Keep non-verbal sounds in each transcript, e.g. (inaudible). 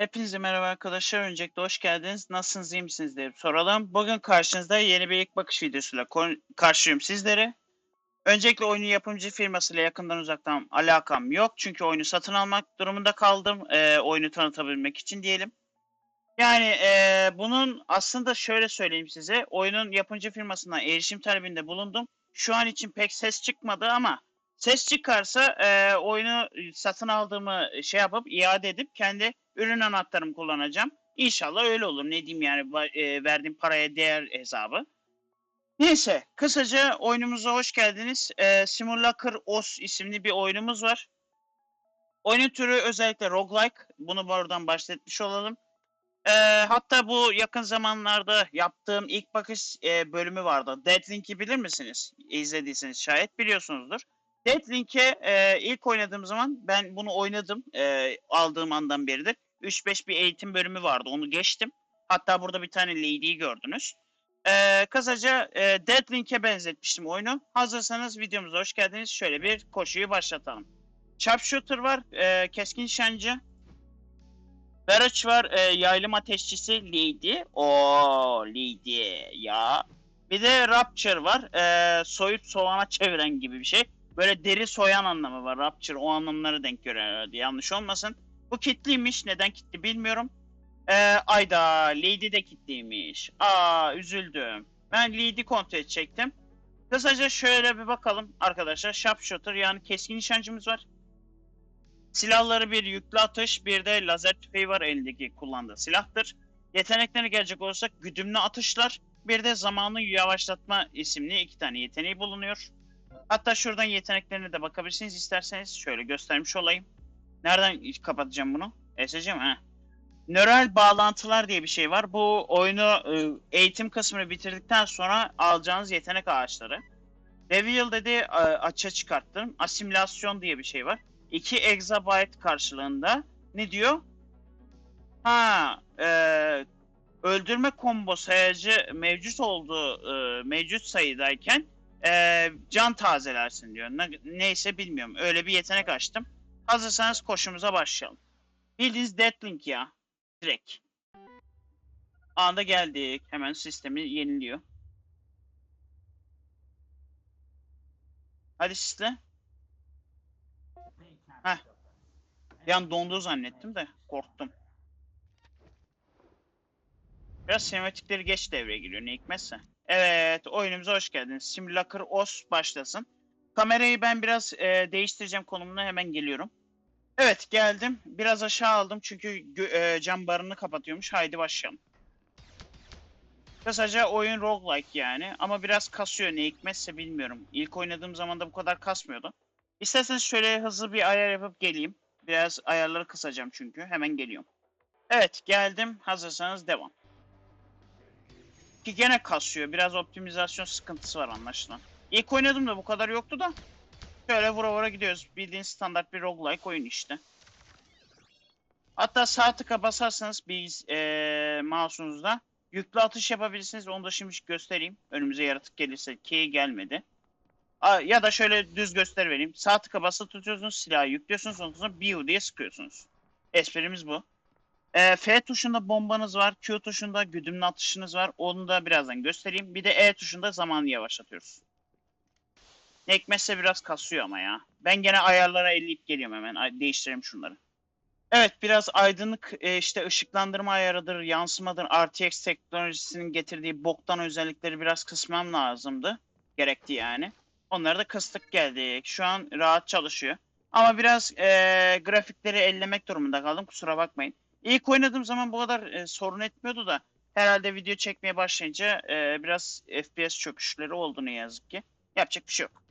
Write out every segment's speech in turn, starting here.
Hepinize merhaba arkadaşlar. Öncelikle hoş geldiniz. Nasılsınız, iyi misiniz diye soralım. Bugün karşınızda yeni bir ilk bakış videosuyla karşılıyorum sizleri. Öncelikle oyunun yapımcı firmasıyla yakından uzaktan alakam yok. Çünkü oyunu satın almak durumunda kaldım. Ee, oyunu tanıtabilmek için diyelim. Yani ee, bunun aslında şöyle söyleyeyim size. Oyunun yapımcı firmasına erişim talebinde bulundum. Şu an için pek ses çıkmadı ama ses çıkarsa ee, oyunu satın aldığımı şey yapıp iade edip kendi ürün anahtarımı kullanacağım. İnşallah öyle olur. Ne diyeyim yani e, verdiğim paraya değer hesabı. Neyse kısaca oyunumuza hoş geldiniz. E, Simulacre Os isimli bir oyunumuz var. Oyunun türü özellikle roguelike. Bunu buradan bahsetmiş olalım. E, hatta bu yakın zamanlarda yaptığım ilk bakış e, bölümü vardı. Deadlink'i bilir misiniz? İzlediyseniz şayet biliyorsunuzdur. Deadlink'e e, ilk oynadığım zaman ben bunu oynadım e, aldığım andan beridir. 3-5 bir eğitim bölümü vardı onu geçtim. Hatta burada bir tane lady'yi gördünüz. E, kısaca e, Deadlink'e benzetmiştim oyunu. Hazırsanız videomuza hoş geldiniz. Şöyle bir koşuyu başlatalım. Sharpshooter var, e, keskin nişancı. Barrage var, e, yaylım ateşçisi Lady. O Lady ya. Bir de Rapture var. E, soyup soğana çeviren gibi bir şey. Böyle deri soyan anlamı var. Rapture o anlamlara denk göre herhalde. Yanlış olmasın. Bu kitliymiş. Neden kitli bilmiyorum. Ee, ayda Lady de kitliymiş. Aa üzüldüm. Ben Lady kontrol çektim. Kısaca şöyle bir bakalım arkadaşlar. Sharpshooter yani keskin nişancımız var. Silahları bir yüklü atış, bir de lazer tüfeği var elindeki kullandığı silahtır. Yeteneklerine gelecek olursak güdümlü atışlar, bir de zamanı yavaşlatma isimli iki tane yeteneği bulunuyor. Hatta şuradan yeteneklerine de bakabilirsiniz isterseniz. Şöyle göstermiş olayım. Nereden kapatacağım bunu? SC mi? Heh. Nöral bağlantılar diye bir şey var. Bu oyunu e, eğitim kısmını bitirdikten sonra alacağınız yetenek ağaçları. Reveal dedi e, açığa çıkarttım. Asimilasyon diye bir şey var. 2 exabyte karşılığında ne diyor? Ha, e, öldürme combo sayacı mevcut olduğu e, mevcut sayıdayken e, can tazelersin diyor. Ne, neyse bilmiyorum. Öyle bir yetenek açtım. Hazırsanız koşumuza başlayalım. Bildiğiniz Deadlink ya. Direkt. Anda geldik. Hemen sistemi yeniliyor. Hadi sisle. Heh. Yan dondu zannettim de korktum. Biraz sinematikleri geç devreye giriyor ne hikmetse. Evet oyunumuza hoş geldiniz. Simulacre OS başlasın. Kamerayı ben biraz e, değiştireceğim konumuna hemen geliyorum. Evet geldim. Biraz aşağı aldım çünkü e, cam barını kapatıyormuş. Haydi başlayalım. Kısaca oyun roguelike yani ama biraz kasıyor ne hikmetse bilmiyorum. İlk oynadığım zaman da bu kadar kasmıyordu. İsterseniz şöyle hızlı bir ayar yapıp geleyim. Biraz ayarları kısacağım çünkü. Hemen geliyorum. Evet geldim. Hazırsanız devam. Ki gene kasıyor. Biraz optimizasyon sıkıntısı var anlaşılan. İlk oynadığımda bu kadar yoktu da. Şöyle vura vura gidiyoruz. Bildiğin standart bir roguelike oyun işte. Hatta sağ tıka basarsanız biz ee, mouse'unuzda yüklü atış yapabilirsiniz. Onu da şimdi göstereyim. Önümüze yaratık gelirse ki gelmedi. Ya da şöyle düz göster vereyim. Sağ tıka basılı tutuyorsunuz, silahı yüklüyorsunuz, ondan sonra biu diye sıkıyorsunuz. Esprimiz bu. Ee, F tuşunda bombanız var, Q tuşunda güdümlü atışınız var. Onu da birazdan göstereyim. Bir de E tuşunda zamanı yavaşlatıyoruz. Ne hikmetse biraz kasıyor ama ya. Ben gene ayarlara elleyip geliyorum hemen. Değiştirelim şunları. Evet biraz aydınlık e, işte ışıklandırma ayarıdır, yansımadır, RTX teknolojisinin getirdiği boktan özellikleri biraz kısmam lazımdı. Gerekti yani. Onları da kıstık geldik. Şu an rahat çalışıyor. Ama biraz e, grafikleri ellemek durumunda kaldım. Kusura bakmayın. İlk oynadığım zaman bu kadar e, sorun etmiyordu da herhalde video çekmeye başlayınca e, biraz FPS çöküşleri oldu ne yazık ki. Yapacak bir şey yok.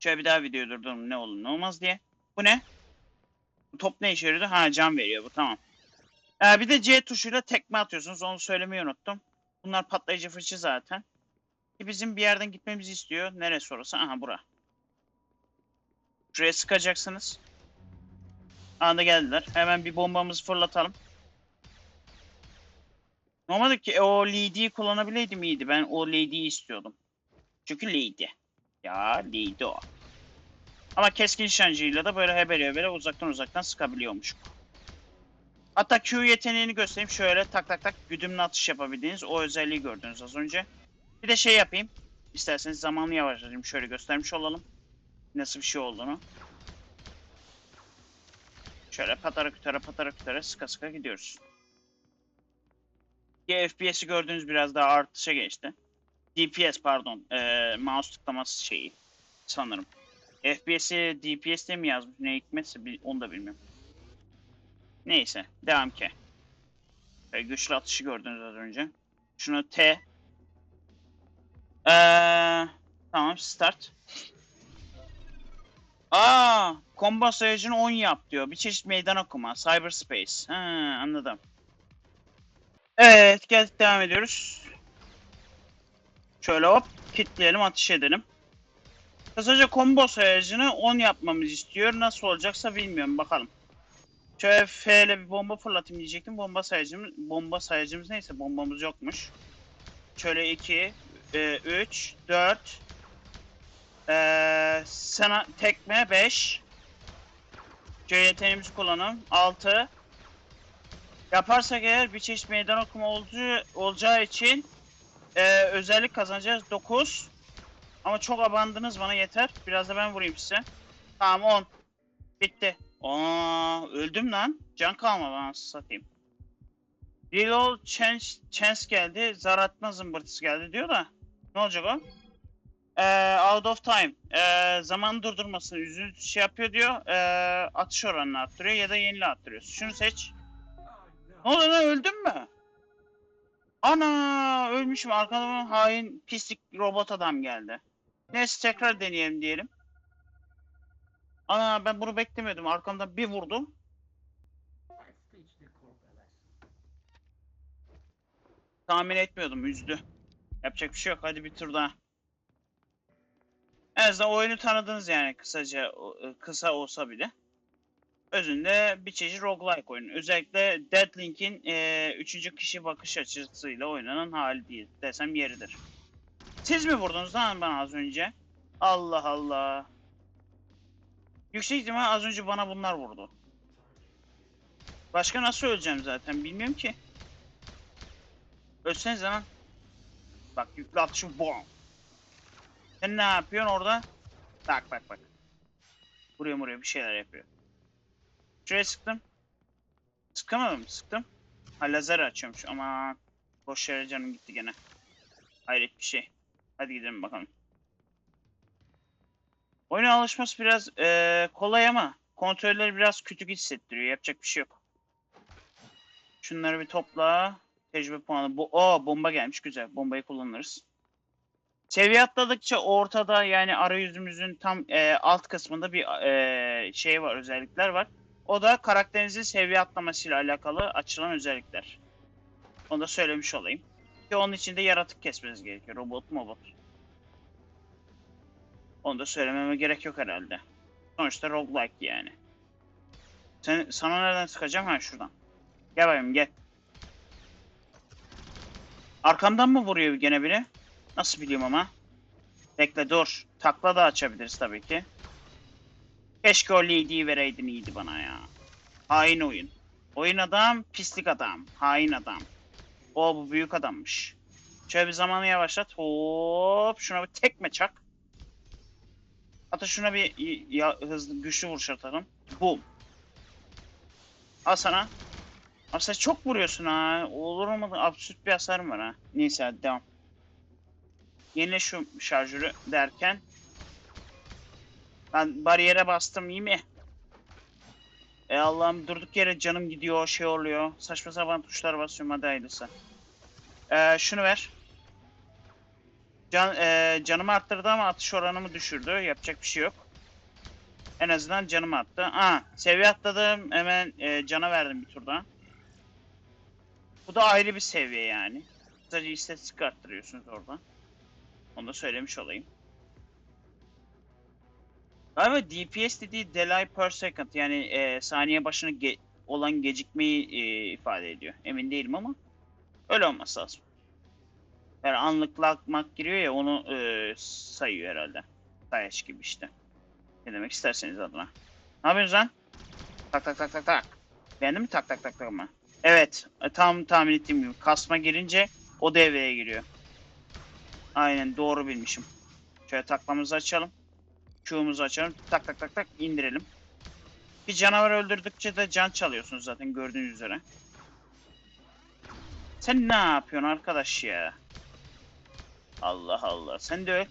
Şöyle bir daha video durdurdum ne olur ne olmaz diye. Bu ne? Bu top ne işe yarıyordu? Ha can veriyor bu tamam. Ee, bir de C tuşuyla tekme atıyorsunuz. Onu söylemeyi unuttum. Bunlar patlayıcı fırça zaten. Ki bizim bir yerden gitmemizi istiyor. Neresi orası? Aha bura. Şuraya sıkacaksınız. Anda geldiler. Hemen bir bombamızı fırlatalım. Normalde ki o Lady'yi kullanabileydim iyiydi. Ben o Lady'yi istiyordum. Çünkü Lady. Ya Lady o. Ama keskin nişancıyla da böyle hebele hebele uzaktan uzaktan sıkabiliyormuş. Hatta Q yeteneğini göstereyim. Şöyle tak tak tak güdümlü atış yapabildiğiniz o özelliği gördünüz az önce. Bir de şey yapayım. İsterseniz zamanı yavaşlatayım. Şöyle göstermiş olalım. Nasıl bir şey olduğunu. Şöyle patara kütara patara kütara sıka sıka gidiyoruz. FPS'i gördüğünüz biraz daha artışa geçti. DPS pardon. Ee, mouse tıklaması şeyi. Sanırım. FPS'i DPS'te mi yazmış? Ne hikmetse onu da bilmiyorum. Neyse. Devam ki. Böyle güçlü atışı gördünüz az önce. Şunu T. Ee, tamam start. Aa, combo sayacını 10 yap diyor. Bir çeşit meydan okuma. Cyberspace. Ha, anladım. Evet, geldik devam ediyoruz. Şöyle hop, kilitleyelim, ateş edelim. Kısaca combo sayacını 10 yapmamız istiyor. Nasıl olacaksa bilmiyorum, bakalım. Şöyle F ile bir bomba fırlatayım diyecektim. Bomba sayacımız, bomba sayacımız neyse bombamız yokmuş. Şöyle 2, 3, 4, ee, sana tekme 5. C yeteneğimizi kullanalım. 6. Yaparsak eğer bir çeşit meydan okuma olacağı, olacağı için ee, özellik kazanacağız. 9. Ama çok abandınız bana yeter. Biraz da ben vurayım size. Tamam 10. Bitti. Aa, öldüm lan. Can kalmadı anasını satayım. Reload chance, chance geldi. Zar atma zımbırtısı geldi diyor da. Ne olacak o? Ee, out of time. Ee, zaman durdurmasını yüzünü şey yapıyor diyor. Ee, atış oranını arttırıyor ya da yenili arttırıyor. Şunu seç. Ne oluyor lan öldün mü? Ana ölmüşüm. Arkadan hain pislik robot adam geldi. Neyse tekrar deneyelim diyelim. Ana ben bunu beklemiyordum. Arkamdan bir vurdum. Tahmin etmiyordum. Üzdü. Yapacak bir şey yok. Hadi bir tur daha. En azından oyunu tanıdınız yani kısaca e, kısa olsa bile. Özünde bir çeşit roguelike oyun. Özellikle Deadlink'in e, üçüncü kişi bakış açısıyla oynanan hali değil desem yeridir. Siz mi vurdunuz lan bana az önce? Allah Allah. Yüksek ihtimal az önce bana bunlar vurdu. Başka nasıl öleceğim zaten bilmiyorum ki. Ölsenize lan. Bak yüklü atışım bom. Sen ne yapıyorsun orada? Bak bak bak. Buraya buraya bir şeyler yapıyor. Şuraya sıktım. Sıkamadım? Sıktım. Ha lazer açıyormuş ama boş yere canım gitti gene. Hayret bir şey. Hadi gidelim bakalım. Oyuna alışması biraz eee, kolay ama kontrolleri biraz küçük hissettiriyor. Yapacak bir şey yok. Şunları bir topla. Tecrübe puanı. Bu, o bomba gelmiş. Güzel. Bombayı kullanırız. Seviye atladıkça ortada yani arayüzümüzün tam e, alt kısmında bir e, şey var, özellikler var. O da karakterinizin seviye atlamasıyla alakalı açılan özellikler. Onu da söylemiş olayım. Ki onun için de yaratık kesmeniz gerekiyor. Robot mobot. Onu da söylememe gerek yok herhalde. Sonuçta roguelike yani. Sen, sana nereden sıkacağım? Ha şuradan. Gel bakayım gel. Arkamdan mı vuruyor gene biri? Nasıl biliyorum ama? Bekle dur. Takla da açabiliriz tabii ki. Keşke o lady'yi vereydin iyiydi bana ya. Hain oyun. Oyun adam, pislik adam. Hain adam. O bu büyük adammış. Şöyle bir zamanı yavaşlat. Hop. Şuna bir tekme çak. Hatta şuna bir ya, hızlı güçlü vuruş atalım. Boom. Al sana. Abi sen çok vuruyorsun ha. Olur olmadı absürt bir hasarım var ha. Neyse hadi devam. Yenile şu şarjörü derken ben bariyere bastım iyi mi? E Allah'ım durduk yere canım gidiyor şey oluyor. Saçma sapan tuşlara basıyorum hadi hayırlısı. Ee, şunu ver. Can, e, canımı arttırdı ama atış oranımı düşürdü. Yapacak bir şey yok. En azından canım arttı. Aa, seviye atladım. Hemen e, cana verdim bir turda. Bu da ayrı bir seviye yani. Sadece istatistik arttırıyorsunuz orada. Onu da söylemiş olayım. Galiba DPS dediği delay per second yani e, saniye başına ge- olan gecikmeyi e, ifade ediyor. Emin değilim ama öyle olması lazım. Yani anlık lakmak giriyor ya onu e, sayıyor herhalde. Sayaç gibi işte. Ne demek isterseniz adına. Ne yapıyorsunuz lan? Tak tak tak tak tak. Beğendin mi tak tak tak tak ama? Evet. e, Tam tahmin ettiğim gibi. Kasma girince o devreye giriyor. Aynen doğru bilmişim. Şöyle taklamızı açalım. Q'umuzu açalım. Tak tak tak tak indirelim. Bir canavar öldürdükçe de can çalıyorsunuz zaten gördüğünüz üzere. Sen ne yapıyorsun arkadaş ya? Allah Allah. Sen de öl.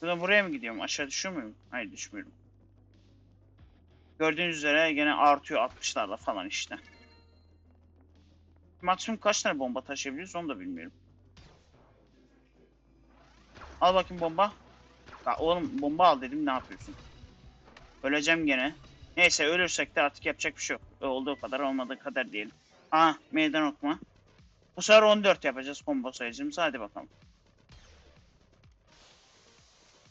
Buradan buraya mı gidiyorum? Aşağı düşüyor muyum? Hayır düşmüyorum. Gördüğünüz üzere gene artıyor 60'larla falan işte. Maksimum kaç tane bomba taşıyabiliyoruz onu da bilmiyorum. Al bakayım bomba. Ya oğlum bomba al dedim ne yapıyorsun? Öleceğim gene. Neyse ölürsek de artık yapacak bir şey yok. Olduğu kadar olmadığı kadar diyelim. Aa meydan okuma. Bu sefer 14 yapacağız combo sayıcımızı. Hadi bakalım.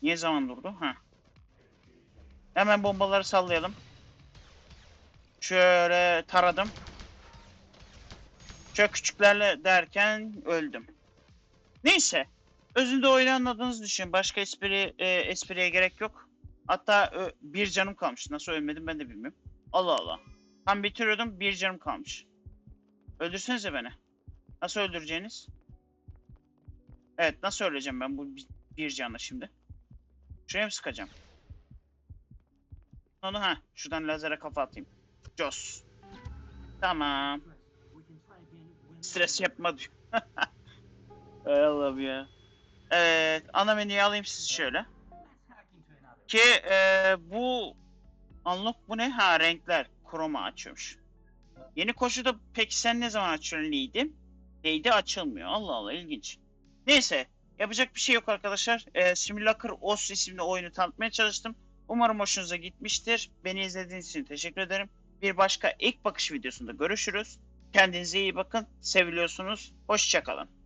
Niye zaman durdu? Ha. Hemen bombaları sallayalım. Şöyle taradım. Şöyle küçüklerle derken öldüm. Neyse. Özünde oyunu anladığınızı düşünün. Başka espri, e, espriye gerek yok. Hatta ö, bir canım kalmış. Nasıl ölmedim ben de bilmiyorum. Allah Allah. Tam bitiriyordum bir canım kalmış. Öldürsenize beni. Nasıl öldüreceğiniz? Evet nasıl öleceğim ben bu bir, canla şimdi? Şuraya mı sıkacağım? Onu ha şuradan lazere kafa atayım. Jos. Tamam. Stres yapma diyor. (laughs) Allah'ım ya. Evet ana menüyü alayım sizi şöyle. Ki e, bu unlock bu ne? Ha renkler. Chroma açıyormuş. Yeni koşuda peki sen ne zaman açıyorsun Lee'di? Lee'di açılmıyor. Allah Allah ilginç. Neyse yapacak bir şey yok arkadaşlar. E, Simulacre OS isimli oyunu tanıtmaya çalıştım. Umarım hoşunuza gitmiştir. Beni izlediğiniz için teşekkür ederim. Bir başka ilk bakış videosunda görüşürüz. Kendinize iyi bakın. Seviliyorsunuz. Hoşçakalın.